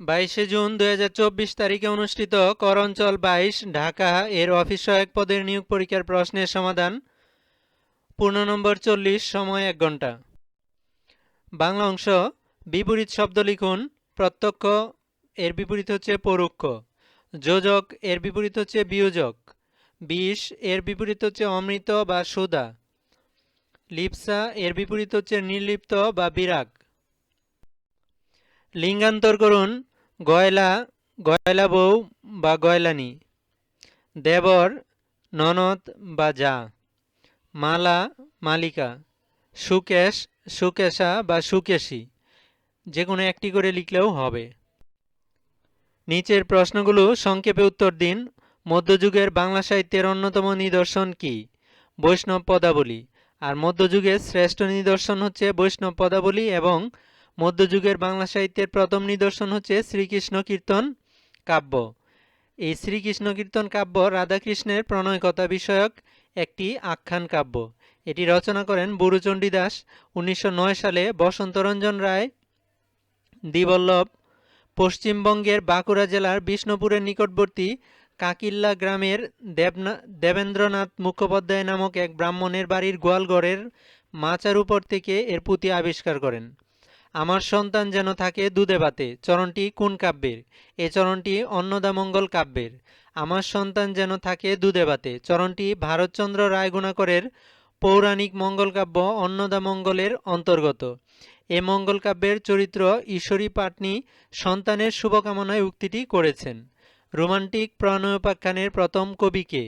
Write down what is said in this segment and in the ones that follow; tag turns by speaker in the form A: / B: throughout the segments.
A: বাইশে জুন দু হাজার চব্বিশ তারিখে অনুষ্ঠিত কর অঞ্চল বাইশ, ঢাকা এর অফিস সহায়ক পদের নিয়োগ পরীক্ষার প্রশ্নের সমাধান। পূর্ণ নম্বর চল্লিশ, সময় এক ঘণ্টা। বাংলা অংশ, বিপরীত শব্দ লিখুন, প্রত্যক্ষ, এর বিপরীত হচ্ছে পরোক্ষ। যোজক, এর বিপরীত হচ্ছে বিয়োজক। বিষ, এর বিপরীত হচ্ছে অমৃত বা সুদা। লিপসা, এর বিপরীত হচ্ছে নির্লিপ্ত বা বিরাগ। লিঙ্গান্তর করুন গয়লা গয়লা বউ বা গয়লানি, দেবর, ননদ বা যা, মালা, মালিকা, সুকেশ, সুকেশা বা সুকেশী যে কোনো একটি করে লিখলেও হবে। নিচের প্রশ্নগুলো সংক্ষেপে উত্তর দিন। মধ্যযুগের বাংলা সাহিত্যের অন্যতম নিদর্শন কি? বৈষ্ণব পদাবলী। আর মধ্যযুগের শ্রেষ্ঠ নিদর্শন হচ্ছে বৈষ্ণব পদাবলী এবং মধ্যযুগের বাংলা সাহিত্যের প্রথম নিদর্শন হচ্ছে শ্রীকৃষ্ণ কীর্তন কাব্য। এই শ্রীকৃষ্ণ কীর্তন কাব্য রাধাকৃষ্ণের প্রণয়কথা বিষয়ক একটি আখ্যান কাব্য। এটি রচনা করেন বুরুচণ্ডী দাস উনিশশো নয় সালে বসন্তরঞ্জন রায় দিবল্লভ পশ্চিমবঙ্গের বাঁকুড়া জেলার বিষ্ণুপুরের নিকটবর্তী কাকিল্লা গ্রামের দেবনা, দেবেন্দ্রনাথ মুখোপাধ্যায় নামক এক ব্রাহ্মণের বাড়ির গোয়ালঘরের মাচার উপর থেকে এর পুঁতি আবিষ্কার করেন। আমার সন্তান যেন থাকে দুধে ভাতে চরণটি কোন কাব্যের? এ চরণটি অন্নদামঙ্গল কাব্যের। আমার সন্তান যেন থাকে দুধে ভাতে চরণটি ভারতচন্দ্র রায়গুণাকরের পৌরাণিক মঙ্গলকাব্য অন্নদামঙ্গলের অন্তর্গত। এ মঙ্গল কাব্যের চরিত্র ঈশ্বরী পাটনি সন্তানের শুভকামনায় উক্তিটি করেছেন। রোমান্টিক প্রণয়োপাখ্যানের প্রথম কবিকে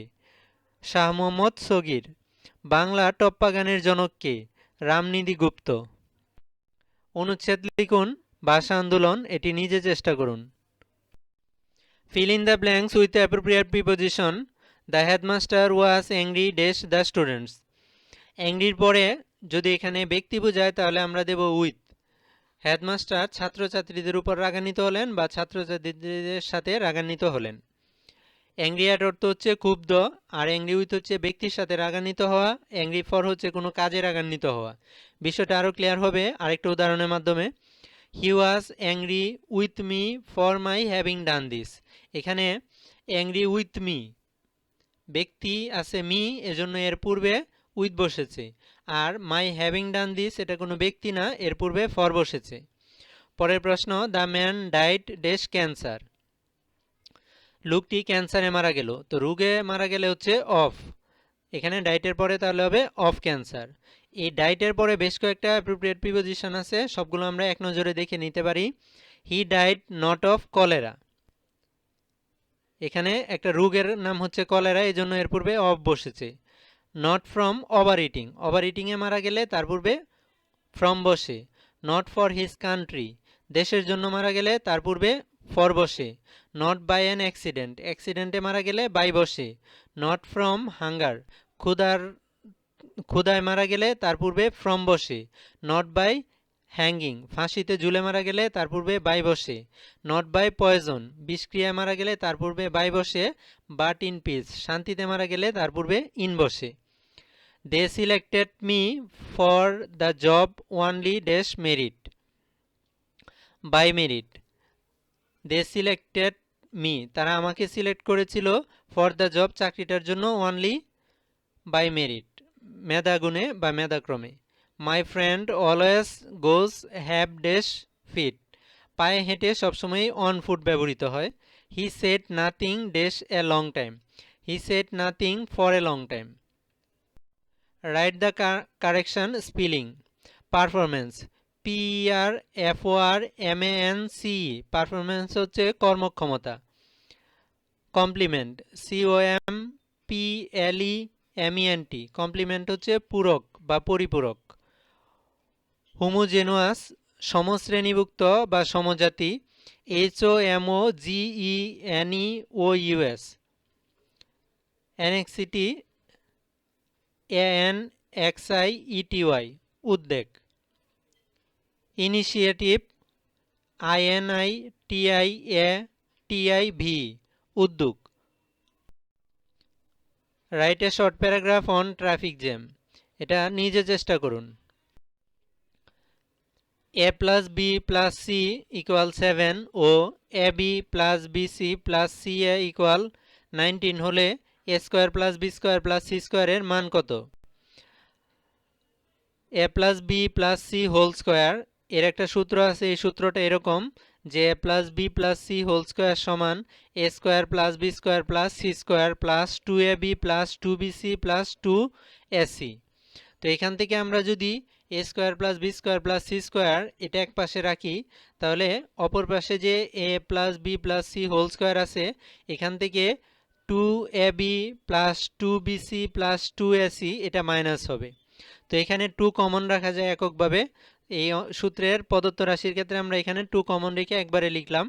A: শাহ মোহাম্মদ সগির। বাংলা টপ্পা গানের জনককে রামনিধি গুপ্ত। অনুচ্ছেদ লিখুন, ভাষা আন্দোলন, এটি নিজে চেষ্টা করুন। Fill in the blanks with appropriate preposition the headmaster was angry dash the students অ্যাংরির পরে যদি এখানে ব্যক্তি বোঝায়, তাহলে আমরা দেব উইথ হেডমাস্টার ছাত্রছাত্রীদের উপর রাগান্বিত হলেন বা ছাত্রছাত্রীদের সাথে রাগান্বিত হলেন। অ্যাংরি অ্যাট অর্থ হচ্ছে ক্ষুব্ধ, আর অ্যাংরি উইথ হচ্ছে ব্যক্তির সাথে রাগান্বিত হওয়া, অ্যাংরি ফর হচ্ছে কোনো কাজে রাগান্বিত হওয়া। বিষয়টা আরও ক্লিয়ার হবে আরেকটা উদাহরণের মাধ্যমে। He was angry with me for my having done this এখানে অ্যাংরি উইথ মি ব্যক্তি আছে মি এজন্য এর পূর্বে উইথ বসেছে, আর মাই হ্যাভিং ডান দিস এটা কোনো ব্যক্তি না, এর পূর্বে ফর বসেছে। পরের প্রশ্ন the man died dash cancer লোকটি ক্যান্সারে মারা গেল। তো রোগে মারা গেলে হচ্ছে অফ। এখানে ডাইটের পরে তাহলে হবে অফ ক্যান্সার। এই ডাইটের পরে বেশ কয়েকটা অ্যাপ্রোপ্রিয়েট প্রিপোজিশন আছে, সবগুলো আমরা এক নজরে দেখে নিতে পারি। হি ডাইট নট অফ কলেরা এখানে একটা রোগের নাম হচ্ছে কলেরা এই জন্য এর পূর্বে অফ বসেছে। Not from over eating over ইটিংয়ে মারা গেলে তার পূর্বে ফ্রম বসে। নট ফর হিজ কান্ট্রি দেশের জন্য মারা গেলে তার পূর্বে ফর বসে। নট বাই অ্যান অ্যাক্সিডেন্ট অ্যাক্সিডেন্টে মারা গেলে বাই বসে। নট ফ্রম হাঙ্গার ক্ষুধার, ক্ষুধায় মারা গেলে তার পূর্বে ফ্রম বসে। নট বাই হ্যাঙ্গিং ফাঁসিতে ঝুলে মারা গেলে তার পূর্বে বাই বসে। নট বাই পয়জন বিষক্রিয়ায় মারা গেলে তার পূর্বে বাই বসে। বাট ইন পিস শান্তিতে মারা গেলে তার পূর্বে ইন বসে। They selected me for the job only dash merit by merit they selected me তারা আমাকে সিলেক্ট করেছিল ফর দ্য জব চাকরিটার জন্য ওয়ানলি বাই মেরিট মেধা গুণে বা মেধাক্রমে। My friend always goes have dash feet পায়ে হেঁটে সবসময় অন ফুট ব্যবহৃত হয়। He said nothing dash a long time he said nothing for a long time write the correction spelling performance P R F O R M A N C performance হচ্ছে কর্মক্ষমতা। Complement C O M P L E M E T complement হচ্ছে পূরক বা পরিপূরক। Homogeneous সমশ্রেণীভুক্ত বা সমজাতি H O M O G E N E O U S anxiety A N X I E T Y উদ্বেগ। Initiative I N I T I A T I V, উদ্যোগ। Write a short paragraph on traffic jam এটা নিজে চেষ্টা করুন। A plus B plus C equal seven O A B plus B C plus C A equal nineteen হলে A square plus B square plus C স্কোয়ারের মান কত? A plus B plus C whole square এর একটা সূত্র আছে, এই সূত্রটা এরকম যে A plus B plus C whole square সমান A square plus B square plus C square plus two A B plus two B C plus two A C তো এখান থেকে আমরা যদি A square plus B square plus C square এটা এক পাশে রাখি, তাহলে অপর পাশে যে A plus B plus C whole square আছে, এখান থেকে two A B plus two B C plus two A C এটা মাইনাস হবে। তো এখানে টু কমন রাখা যায় এককভাবে এই সূত্রের প্রদত্ত রাশির ক্ষেত্রে আমরা এখানে টু কমন রেখে একবারে লিখলাম।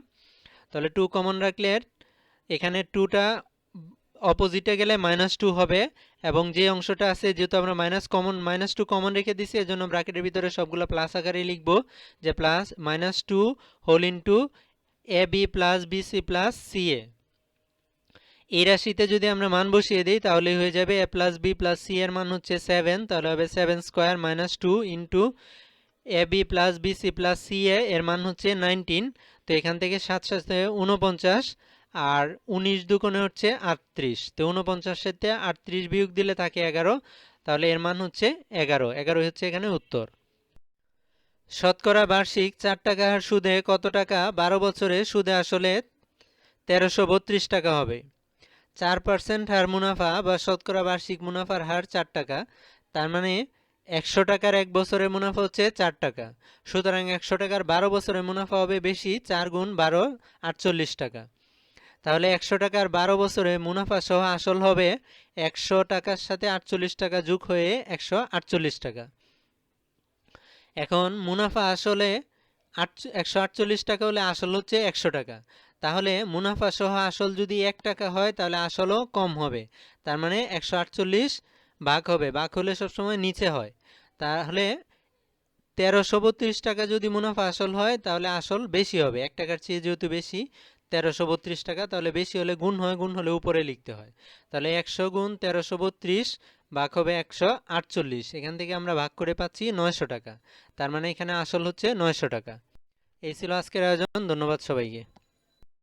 A: তাহলে টু কমন রাখলে এখানে টুটা অপোজিটে গেলে মাইনাস টু হবে এবং যে অংশটা আছে, যেহেতু আমরা minus common minus two common রেখে দিছি, এজন্য ব্র্যাকেটের ভিতরে সবগুলো প্লাস আকারে লিখব যে plus minus two whole into A B plus B C plus C A এই রাশিতে যদি আমরা মান বসিয়ে দিই, তাহলে হয়ে যাবে A plus B plus C এর মান হচ্ছে সেভেন তাহলে হবে seven square minus two into A B plus B C plus C A এর মান হচ্ছে নাইনটিন তো এখান থেকে সাত সাথে উনপঞ্চাশ আর উনিশ দুকোণে হচ্ছে আটত্রিশ, তো উনপঞ্চাশ সাথে আটত্রিশ বিয়োগ দিলে থাকে এগারো, তাহলে এর মান হচ্ছে এগারো এগারো হচ্ছে এখানে উত্তর। শতকরা বার্ষিক চার টাকা হার সুদে কত টাকা? বারো বছরে সুদে আসলে তেরোশো বত্রিশ টাকা হবে। চার পার্সেন্ট হার মুনাফা বা শতকরা বার্ষিক মুনাফার হার চার টাকা, তার মানে একশো টাকার এক বছরের মুনাফা হচ্ছে চার টাকা। সুতরাং একশো টাকার বারো বছরের মুনাফা হবে বেশি চার গুণ বারো, আটচল্লিশ টাকা। তাহলে একশো টাকার বারো বছরে মুনাফা সহ আসল হবে একশো টাকার সাথে আটচল্লিশ টাকা যোগ হয়ে একশো আটচল্লিশ টাকা। এখন মুনাফা আসলে একশো আটচল্লিশ টাকা হলে আসল হচ্ছে একশো টাকা। তাহলে মুনাফা সহ আসল যদি এক টাকা হয় তাহলে আসলও কম হবে। তার মানে একশো আটচল্লিশ ভাগ হবে। ভাগ হলে সবসময় নিচে হয়। তাহলে তেরোশো বত্রিশ টাকা যদি মুনাফা আসল হয়, তাহলে আসল বেশি হবে। এক টাকার চেয়ে যেহেতু বেশি, তেরোশো বত্রিশ টাকা, তাহলে বেশি হলে গুণ হয়, গুণ হলে উপরে লিখতে হয়। তাহলে একশো গুণ তেরোশো বত্রিশ ভাগ হবে একশো আটচল্লিশ। এখান থেকে আমরা ভাগ করে পাচ্ছি নয়শো টাকা। তার মানে এখানে আসল হচ্ছে নয়শো টাকা। এই ছিল আজকের আয়োজন। ধন্যবাদ সবাইকে।